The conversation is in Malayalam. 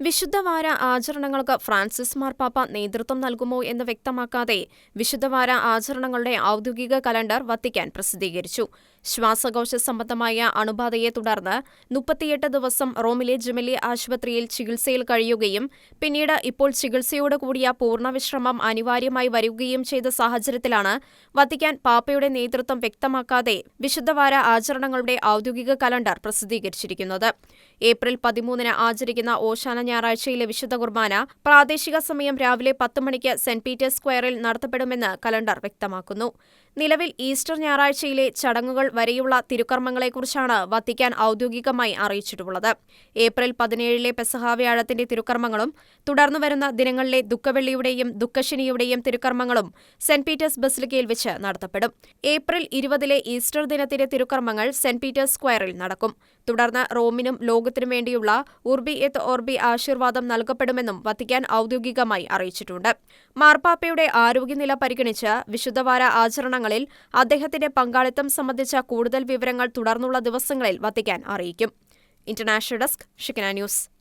വിശുദ്ധവാര ആചരണങ്ങൾക്ക് ഫ്രാൻസിസ് മാർപ്പാപ്പ നേതൃത്വം നൽകുമോ എന്ന് വ്യക്തമാക്കാതെ വിശുദ്ധവാര ആചരണങ്ങളുടെ ഔദ്യോഗിക കലണ്ടർ വത്തിക്കാൻ പ്രസിദ്ധീകരിച്ചു. ശ്വാസകോശ സംബന്ധമായ അണുബാധയെ തുടർന്ന് മുപ്പത്തിയെട്ട് ദിവസം റോമിലെ ജെമിലി ആശുപത്രിയിൽ ചികിത്സയിൽ കഴിയുകയും പിന്നീട് ഇപ്പോൾ ചികിത്സയോട് കൂടിയ പൂർണവിശ്രമം അനിവാര്യമായി വരികയും ചെയ്ത സാഹചര്യത്തിലാണ് വത്തിക്കാൻ പാപ്പയുടെ നേതൃത്വം വ്യക്തമാക്കാതെ വിശുദ്ധവാര ആചരണങ്ങളുടെ ഔദ്യോഗിക കലണ്ടർ പ്രസിദ്ധീകരിച്ചിരിക്കുന്നത്. ഏപ്രിൽ പതിമൂന്നിന് ആചരിക്കുന്ന ഓശാന ഞായറാഴ്ചയിലെ വിശുദ്ധ കുർബാന പ്രാദേശിക സമയം രാവിലെ പത്ത് മണിക്ക് സെന്റ് പീറ്റേഴ്സ് സ്ക്വയറിൽ നടത്തപ്പെടുമെന്ന് കലണ്ടർ വ്യക്തമാക്കുന്നു. നിലവിൽ ഈസ്റ്റർ ഞായറാഴ്ചയിലെ ചടങ്ങുകൾ വരെയുള്ള തിരുക്കർമ്മങ്ങളെക്കുറിച്ചാണ് വത്തിക്കാൻ ഔദ്യോഗികമായി അറിയിച്ചിട്ടുള്ളത്. ഏപ്രിൽ പതിനേഴിലെ പെസഹാവ്യാഴത്തിന്റെ തിരുക്കർമ്മങ്ങളും തുടർന്നു വരുന്ന ദിനങ്ങളിലെ ദുഃഖവെള്ളിയുടെയും ദുഃഖശനിയുടെയും തിരുക്കർമ്മങ്ങളും സെന്റ് പീറ്റേഴ്സ് ബസിലിക്കയിൽ വെച്ച് നടത്തപ്പെടും. ഏപ്രിൽ ഇരുപതിലെ ഈസ്റ്റർ ദിനത്തിന്റെ തിരുക്കർമ്മങ്ങൾ സെന്റ് പീറ്റേഴ്സ് സ്ക്വയറിൽ നടക്കും. തുടർന്ന് റോമിനും ലോകത്തിനും വേണ്ടിയുള്ള ഉർബി എത്ത് ഓർബി ആശീർവാദം നൽകപ്പെടുമെന്നും വത്തിക്കാൻ ഔദ്യോഗികമായി അറിയിച്ചിട്ടുണ്ട്. മാർപ്പാപ്പയുടെ ആരോഗ്യനില പരിഗണിച്ച് വിശുദ്ധവാര ആചരണങ്ങളിൽ അദ്ദേഹത്തിന്റെ പങ്കാളിത്തം സംബന്ധിച്ച കൂടുതൽ വിവരങ്ങൾ തുടർന്നുള്ള ദിവസങ്ങളിൽ വത്തിക്കാൻ അറിയിക്കും. ഇന്റർനാഷണൽ ഡെസ്ക് ഷിക്കന ന്യൂസ്.